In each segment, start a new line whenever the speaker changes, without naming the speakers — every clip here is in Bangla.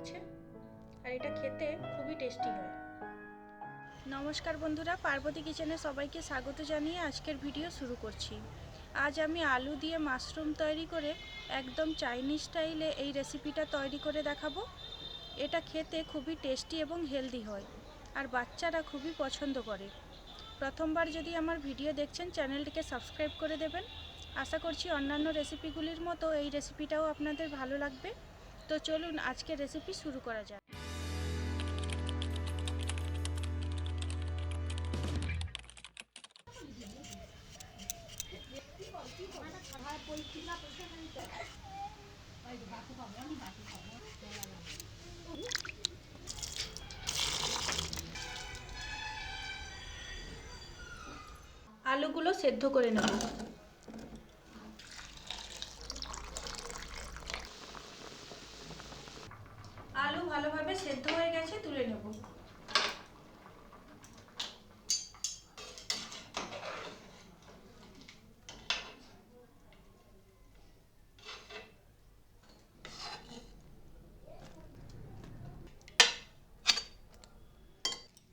লাগছে আর এটা খেতে খুবই টেস্টি হয়। নমস্কার বন্ধুরা, পার্বতী কিচেনে সবাইকে স্বাগত জানিয়ে আজকের ভিডিও শুরু করছি। আজ আমি আলু দিয়ে মাশরুম তৈরি করে একদম চাইনিজ স্টাইলে এই রেসিপিটা তৈরি করে দেখাবো। এটা খেতে খুবই টেস্টি এবং হেলদি হয় আর বাচ্চারা খুবই পছন্দ করে। প্রথমবার যদি আমার ভিডিও দেখছেন, চ্যানেলটিকে সাবস্ক্রাইব করে দেবেন। আশা করছি অন্যান্য রেসিপিগুলির মতো এই রেসিপিটাও আপনাদের ভালো লাগবে। তো চলুন আজকে রেসিপি শুরু করা যাক। আলুগুলো সেদ্ধ করে নেব আলু ভালোভাবে সেদ্ধ হয়ে গেছে, তুলে নেব।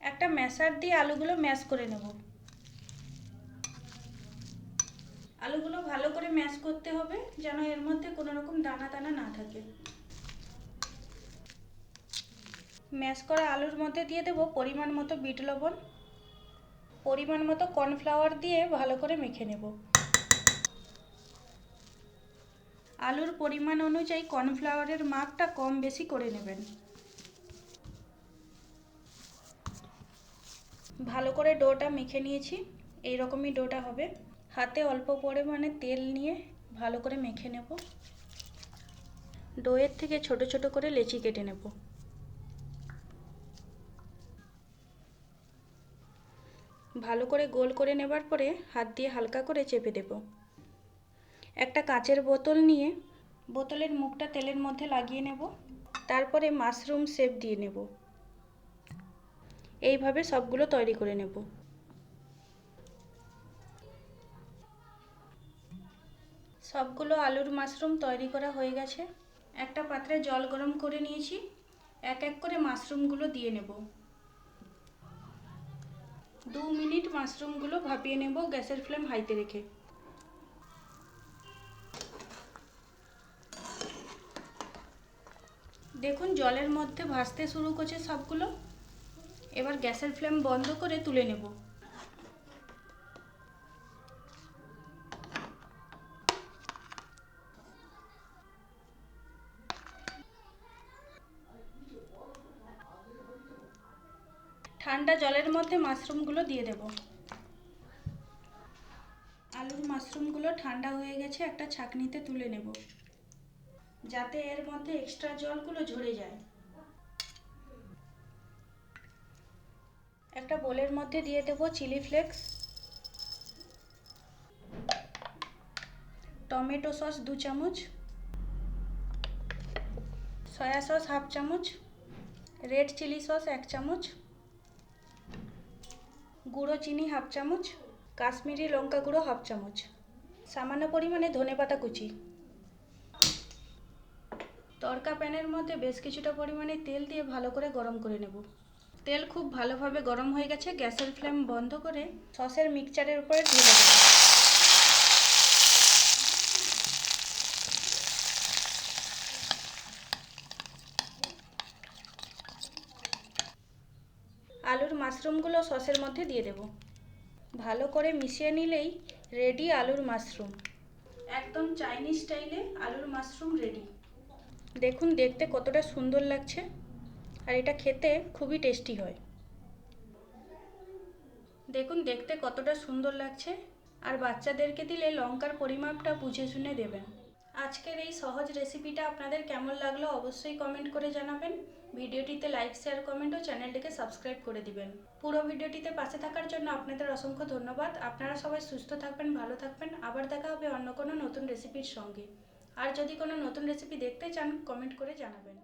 একটা ম্যাশার দিয়ে আলুগুলো ম্যাশ করে নেব। আলুগুলো ভালো করে ম্যাশ করতে হবে, যেন এর মধ্যে কোনো রকম দানা দানা না থাকে। ম্যাশ করা আলুর মধ্যে দিয়ে দেবো পরিমাণ মতো বিট লবণ, পরিমাণ মতো কর্নফ্লাওয়ার দিয়ে ভালো করে মেখে নেব। আলুর পরিমাণ অনুযায়ী কর্নফ্লাওয়ারের মাপটা কম বেশি করে নেবেন। ভালো করে ডোটা মেখে নিয়েছি এই রকমই ডোটা হবে। হাতে অল্প পরিমাণে তেল নিয়ে ভালো করে মেখে নেব। ডোয়ের থেকে ছোট ছোট করে লেচি কেটে নেব। ভালো করে গোল করে নেবার পরে হাত দিয়ে হালকা করে চেপে দেব। একটা কাচের বোতল নিয়ে বোতলের মুখটা তেলের মধ্যে লাগিয়ে নেব। তারপরে মাশরুম শেপ দিয়ে নেব। এইভাবে সবগুলো তৈরি করে নেব। সবগুলো আলুর মাশরুম তৈরি করা হয়ে গেছে। একটা পাত্রে জল গরম করে নিয়েছি। এক এক করে মাশরুমগুলো দিয়ে নেব। দু মিনিট মাশরুমগুলো ভাপিয়ে নেব গ্যাসের ফ্লেম হাইতে রেখে। দেখুন, জলের মধ্যে ভাসতে শুরু করছে সবগুলো। এবার গ্যাসের ফ্লেম বন্ধ করে তুলে নেব। ঠান্ডা জলের মধ্যে মাশরুমগুলো দিয়ে দেব। আলুর মাশরুমগুলো ঠান্ডা হয়ে গেছে, একটা ছাঁকনিতে তুলে নেব। যাতে এর মধ্যে এক্সট্রা জলগুলো ঝরে যায়। একটা বোলের মধ্যে দিয়ে দেব চিলি ফ্লেক্স। টমেটো সস দু চামচ। সয়া সস হাফ চামচ। রেড চিলি সস এক চামচ। গুঁড়ো চিনি হাফ চামচ, কাশ্মীরি লঙ্কা গুঁড়ো হাফ চামচ, সামান্য পরিমাণে ধনে পাতা কুচি। তড়কা প্যানের মধ্যে বেশ কিছুটা পরিমাণে তেল দিয়ে ভালো করে গরম করে নেব। তেল খুব ভালোভাবে গরম হয়ে গেছে, গ্যাসের ফ্লেম বন্ধ করে সসের মিক্সচারের উপরে ঢেলে দেব আলুর মাশরুমগুলো সসের মধ্যে দিয়ে দেব। ভালো করে মিশিয়ে নিলেই রেডি আলুর মাশরুম। একদম চাইনিজ স্টাইলে আলুর মাশরুম রেডি দেখুন, দেখতে কতটা সুন্দর লাগছে। আর এটা খেতে খুবই টেস্টি হয়। দেখুন, দেখতে কতটা সুন্দর লাগছে। আর বাচ্চাদেরকে দিলে লঙ্কার পরিমাপটা বুঝে শুনে দেবেন। আজকের এই সহজ রেসিপিটা আপনাদের কেমন লাগল অবশ্যই কমেন্ট করে জানাবেন। ভিডিওটিতে লাইক শেয়ার কমেন্ট ও চ্যানেলটিকে সাবস্ক্রাইব করে দিবেন। পুরো ভিডিওটিতে পাশে থাকার জন্য আপনাদের অসংখ্য ধন্যবাদ। আপনারা সবাই সুস্থ থাকবেন, ভালো থাকবেন। আবার দেখা হবে অন্য কোনো নতুন রেসিপির সঙ্গে। আর যদি কোনো নতুন রেসিপি দেখতে চান কমেন্ট করে জানাবেন।